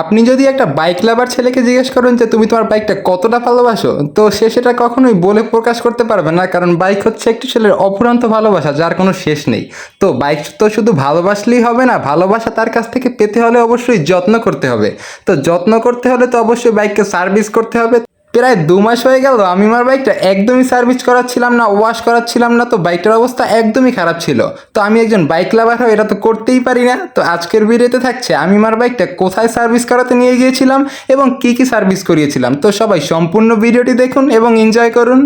আপনি যদি একটা বাইক লাভার ছেলেকে জিজ্ঞেস করেন যে, তুমি তোমার বাইকটা কতটা ভালোবাসো? তো সে সেটা কখনোই বলে প্রকাশ করতে পারবে না, কারণ বাইক হচ্ছে একটি ছেলের অপুরান্ত ভালোবাসা, যার কোনো শেষ নেই। তো বাইক তো শুধু ভালোবাসলেই হবে না, ভালোবাসা তার কাছ থেকে পেতে হলে অবশ্যই যত্ন করতে হবে। তো যত্ন করতে হলে তো অবশ্যই বাইককে সার্ভিস করতে হবে। প্রায় দু মাস হয়ে গেল, আমি আমার বাইকটা একদমই সার্ভিস করাচ্ছিলাম না ওয়াশ করাচ্ছিলাম না, তো বাইকটার অবস্থা একদমই খারাপ ছিল। তো আমি একজন বাইক লাভার হয়ে এটা তো করতেই পারি না। তো আজকের ভিডিওতে থাকছে, আমি আমার বাইকটা কোথায় সার্ভিস করাতে নিয়ে গিয়েছিলাম এবং কি কি সার্ভিস করিয়েছিলাম। তো সবাই সম্পূর্ণ ভিডিওটি দেখুন এবং এনজয় করুন।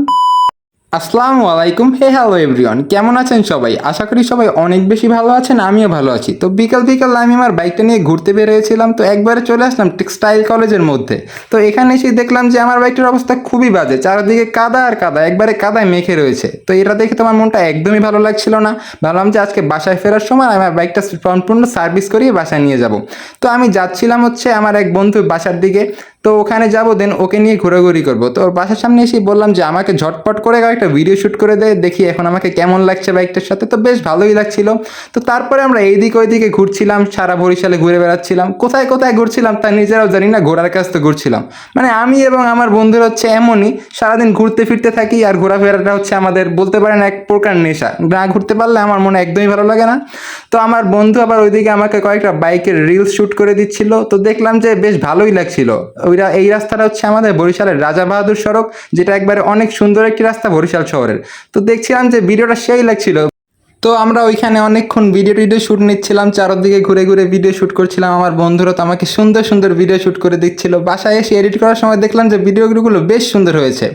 আসসালামু আলাইকুম। হে হ্যালো এভরিওয়ান কেমন আছেন সবাই? আশা করি সবাই অনেক বেশি ভালো আছেন, আমিও ভালো আছি। তো বিকাল বিকাল আমি আমার বাইকটা নিয়ে ঘুরতে বেরিয়েছিলাম, তো একবারে চলে আসলাম টেক্সটাইল কলেজের মধ্যে। তো এখানে এসে দেখলাম যে আমার বাইকটার অবস্থা খুবই বাজে, চারিদিকে কাদা আর কাদা, একবারে কাদায় মেখে রয়েছে। তো এটা দেখে তো আমার মনটা একদমই ভালো লাগছিল না। ভাবলাম যে আজকে বাসায় ফেরার সময় আমার বাইকটা সম্পূর্ণ সার্ভিস করিয়ে বাসায় নিয়ে যাব। তো আমি যাচ্ছিলাম হচ্ছে আমার এক বন্ধু বাসার দিকে। তো ওখানে যাব দেন ওকে নিয়ে ঘোরাঘুরি করব। তো ওর বাসার সামনে এসে বললাম যে আমাকে ঝটপট করে একটা ভিডিও শ্যুট করে দেয়, দেখি এখন আমাকে কেমন লাগছে বাইকটার সাথে। তো বেশ ভালোই লাগছিল। তো তারপরে আমরা এইদিকে ওইদিকে ঘুরছিলাম, সারা বরিশালে ঘুরে বেড়াচ্ছিলাম। কোথায় কোথায় ঘুরছিলাম তা নিজেরাও জানি না, ঘোরার কাছ তো ঘুরছিলাম। মানে আমি এবং আমার বন্ধুরা হচ্ছে এমনই, সারাদিন ঘুরতে ফিরতে থাকি আর ঘোরাফেরাটা হচ্ছে আমাদের বলতে পারেন এক প্রকার নেশা। না ঘুরতে পারলে আমার মনে একদমই ভালো লাগে না। তো আমার বন্ধু আবার ওইদিকে আমাকে কয়েকটা বাইকের রিলস শ্যুট করে দিচ্ছিল। তো দেখলাম যে বেশ ভালোই লাগছিল। ওইরা, এই রাস্তাটা হচ্ছে আমাদের বরিশালের রাজা বাহাদুর সড়ক, যেটা একবারে অনেক সুন্দর একটি রাস্তা, বরিশাল শহরের। তো দেখছিলাম যে ভিডিওটা সেই লাগছিল। তো আমরা ওইখানে অনেকক্ষণ ভিডিও টিডিও শ্যুট নিচ্ছিলাম, চারদিকে ঘুরে ঘুরে ভিডিও শ্যুট করছিলাম। আমার বন্ধুরা তো আমাকে সুন্দর সুন্দর ভিডিও শ্যুট করে দিচ্ছিল। বাসায় এসে এডিট করার সময় দেখলাম যে ভিডিওগুলো বেশ সুন্দর হয়েছে।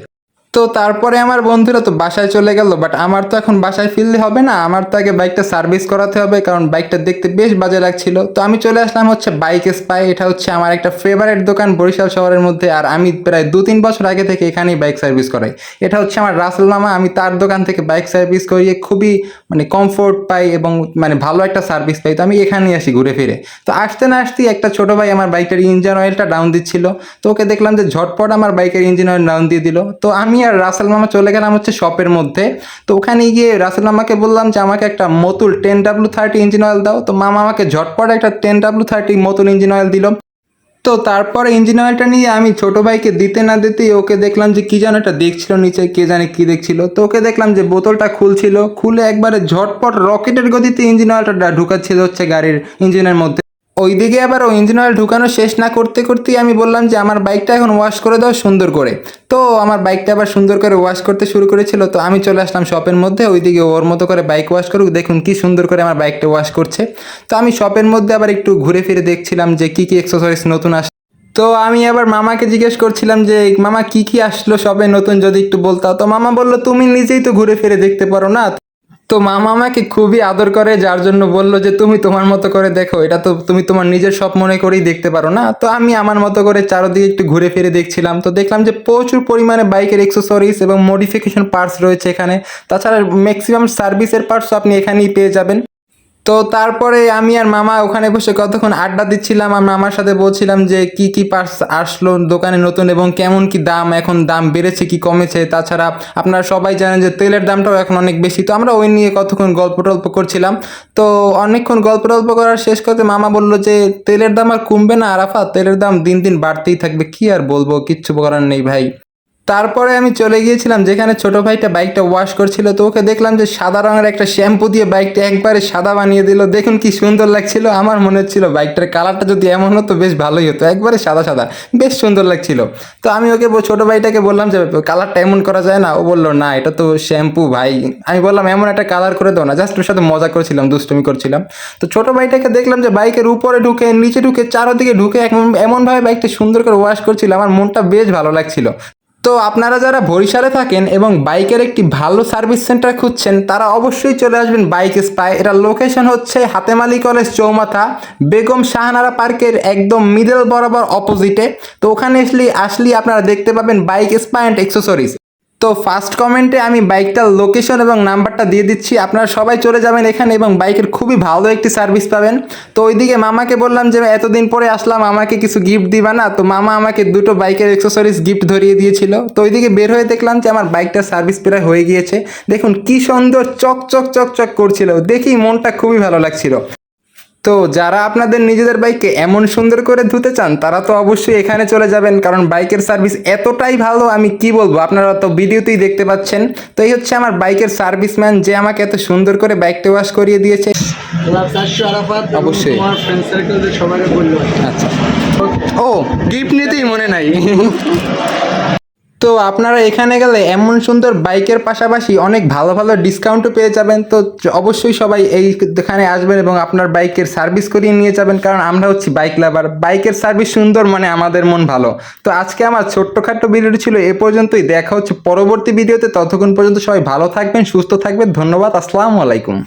তো তারপরে আমার বন্ধুরা তো বাসায় চলে গেল বাট আমার তো এখন বাসায় ফিরলে হবে না। আমার তো আগে বাইকটা সার্ভিস করাতে হবে, কারণ বাইকটা দেখতে বেশ বাজে লাগছিল। তো আমি চলে আসলাম হচ্ছে বাইক স্পাই এটা হচ্ছে আমার একটা ফেভারিট দোকান বরিশাল শহরের মধ্যে, আর আমি প্রায় দু তিন বছর আগে থেকে এখানেই বাইক সার্ভিস করাই। এটা হচ্ছে আমার রাসেল নামা আমি তার দোকান থেকে বাইক সার্ভিস করিয়ে খুবই মানে কমফোর্ট পাই এবং মানে ভালো একটা সার্ভিস পাই। তো আমি এখানেই আসি ঘুরে ফিরে। তো আসতে না আসতেই একটা ছোটো ভাই আমার বাইকের ইঞ্জিন অয়েলটা ডাউন দিচ্ছিল। তো ওকে দেখলাম যে ঝটপট আমার বাইকের ইঞ্জিন অয়েল ডাউন দিয়ে দিল। তো আমি আর রাসেল মামা চলে গেলাম হচ্ছে শপের মধ্যে। তো ওখানে গিয়ে রাসেল মামাকে বললাম যে, আমাকে একটা Motul ten W thirty engine oil দাও। তো মামা আমাকে ঝটপট একটা ten W thirty Motul engine oil দিল। তো তারপরে ইঞ্জিন অয়েলটা নিয়ে আমি ছোট ভাইকে দিতে না দিতেই ওকে দেখলাম যে, কী যেন একটা দেখছিল নিচে, কে জানে কি দেখছিল। তো ওকে দেখলাম যে, বোতলটা খুলছিল। খুলে একবারে ঝটপট রকেটের গতিতে ইঞ্জিন অয়েলটা ঢুকাচ্ছিল হচ্ছে গাড়ির ইঞ্জিনের মধ্যে। ওইদিকে আবার ও ইঞ্জিন অয়েল ঢুকানো শেষ না করতে করতেই আমি বললাম যে আমার বাইকটা এখন ওয়াশ করে দাও সুন্দর করে। তো আমার বাইকটা আবার সুন্দর করে ওয়াশ করতে শুরু করেছিল, তো আমি চলে আসলাম শপের মধ্যে, ওইদিকে ওর মতো করে বাইক ওয়াশ করুক, দেখুন কি সুন্দর করে আমার বাইকটা ওয়াশ করছে। তো আমি শপের মধ্যে আবার একটু ঘুরে ফিরে দেখছিলাম যে কি কি এক্সেসরিজ নতুন আস তো আমি আবার মামাকে জিজ্ঞেস করছিলাম যে, মামা, কি কি আসলো সবে নতুন যদি একটু বলতাও? তো মামা বলল, তুমি নিজেই তো ঘুরে ফিরে দেখতে পারো না। তো মামা আমাকে খুবই আদর করে, যার জন্য বলল যে, তুমি তোমার মতো করে দেখো, এটা তো তুমি তোমার নিজের সব মনে করেই দেখতে পারো না? তো আমি আমার মতো করে চারদিকে একটু ঘুরে ফিরে দেখছিলাম। তো দেখলাম যে, প্রচুর পরিমাণে বাইকের এক্সেসরিজ এবং মডিফিকেশন পার্টস রয়েছে এখানে। তাছাড়া ম্যাক্সিমাম সার্ভিসের পার্টস আপনি এখানেই পেয়ে যাবেন। তো তারপরে আমি আর মামা ওখানে বসে কতক্ষণ আড্ডা দিচ্ছিলাম আর মামার সাথে বলছিলাম যে কি কি পার্টস আসলো দোকানে নতুন এবং কেমন কি দাম, এখন দাম বেড়েছে কি কমেছে। তাছাড়া আপনারা সবাই জানেন যে তেলের দামটাও এখন অনেক বেশি। তো আমরা ওই নিয়ে কতক্ষণ গল্প টল্প করছিলাম। তো অনেকক্ষণ গল্প টল্প করার শেষ করতে মামা বলল যে, তেলের দাম আর কমবে না আরাফা তেলের দাম দিন দিন বাড়তেই থাকবে, কি আর বলব? কিচ্ছু করার নেই ভাই। তারপরে আমি চলে গিয়েছিলাম, যেখানে ছোট ভাইটা বাইকটা ওয়াশ করছিল, তো ওকে দেখলাম যে সাদা রঙের একটা শ্যাম্পু দিয়ে বাইকটা একবারে সাদা বানিয়ে দিল। দেখুন কি সুন্দর লাগছিল, আমার মনে হচ্ছিল বাইকটার কালারটা যদি এমন হতো, বেশ ভালোই হতো, একবারে সাদা সাদা, বেশ সুন্দর লাগছিল। তো আমি ওকে ছোট ভাইটাকে বললাম যে কালারটা এমন করা যায় না? ও বলল, না, এটা তো শ্যাম্পু ভাই। আমি বললাম, এমন একটা কালার করে দাও না জাস্ট ওর সাথে মজা করছিলাম, দুষ্টুমি করছিলাম। তো ছোট ভাইটাকে দেখলাম যে বাইকের উপরে ঢুকে, নিচে ঢুকে, চারোদিকে ঢুকে, এমন- এমনভাবে বাইকটা সুন্দর করে ওয়াশ করছিল, আমার মনটা বেশ ভালো লাগছিল। তো আপনারা যারা বরিশালে থাকেন এবং বাইকের একটি ভালো সার্ভিস সেন্টার খুঁজছেন, তারা অবশ্যই চলে আসবেন বাইক স্পাই। এটা লোকেশন হচ্ছে হাতেমালি কলেজ চৌমাথা, বেগম শাহানারা পার্কের একদম মিডল বরাবর অপোজিটে তো ওখানে আসলে আসলে আপনারা দেখতে পাবেন বাইক স্পাই অ্যান্ড অ্যাক্সেসরিজ তো ফার্স্ট কমেন্টে আমি বাইকটার লোকেশন এবং নাম্বারটা দিয়ে দিচ্ছি। আপনারা সবাই চলে যাবেন এখানে এবং বাইকের খুবই ভালো একটি সার্ভিস পাবেন। তো ওইদিকে মামাকে বললাম যে এতদিন পরে আসলাম, আমাকে কিছু গিফট দিবা না? তো মামা আমাকে দুটো বাইকের অ্যাক্সেসরিজ গিফট ধরিয়ে দিয়েছিল। তো ওইদিকে বের হয়ে দেখলাম যে, আমার বাইকটার সার্ভিস প্রায় হয়ে গিয়েছে। দেখুন কি সুন্দর চক চক চক চক করছিল। দেখি মনটা খুবই ভালো লাগছিল। তো যারা আপনাদের নিজেদের বাইককে এমন সুন্দর করে ধুতে চান তারা তো অবশ্যই এখানে চলে যাবেন কারণ বাইকের সার্ভিস এতটাই ভালো আমি কি বলব? আপনারা তো ভিডিওতেই দেখতে পাচ্ছেন। তো এই হচ্ছে আমার বাইকের সার্ভিসম্যান যে আমাকে এত সুন্দর করে বাইকটা ওয়াশ করিয়ে দিয়েছে। অবশ্যই। আচ্ছা। ও গিফট নিতেই মনে নাই। তো আপনারা এখানে গেলে এমন সুন্দর বাইকের পাশাপাশি অনেক ভালো ভালো ডিসকাউন্টও পেয়ে যাবেন। তো অবশ্যই সবাই এইখানে আসবেন এবং আপনার বাইকের সার্ভিস করিয়ে নিয়ে যাবেন। কারণ আমরা হচ্ছি বাইক লাভার বাইকের সার্ভিস সুন্দর মানে আমাদের মন ভালো। তো আজকে আমার ছোট্টখাট্ট ভিডিওটি ছিল এ পর্যন্তই। দেখা হচ্ছে পরবর্তী ভিডিওতে ততক্ষণ পর্যন্ত সবাই ভালো থাকবেন, সুস্থ থাকবেন। ধন্যবাদ। আসসালামু আলাইকুম।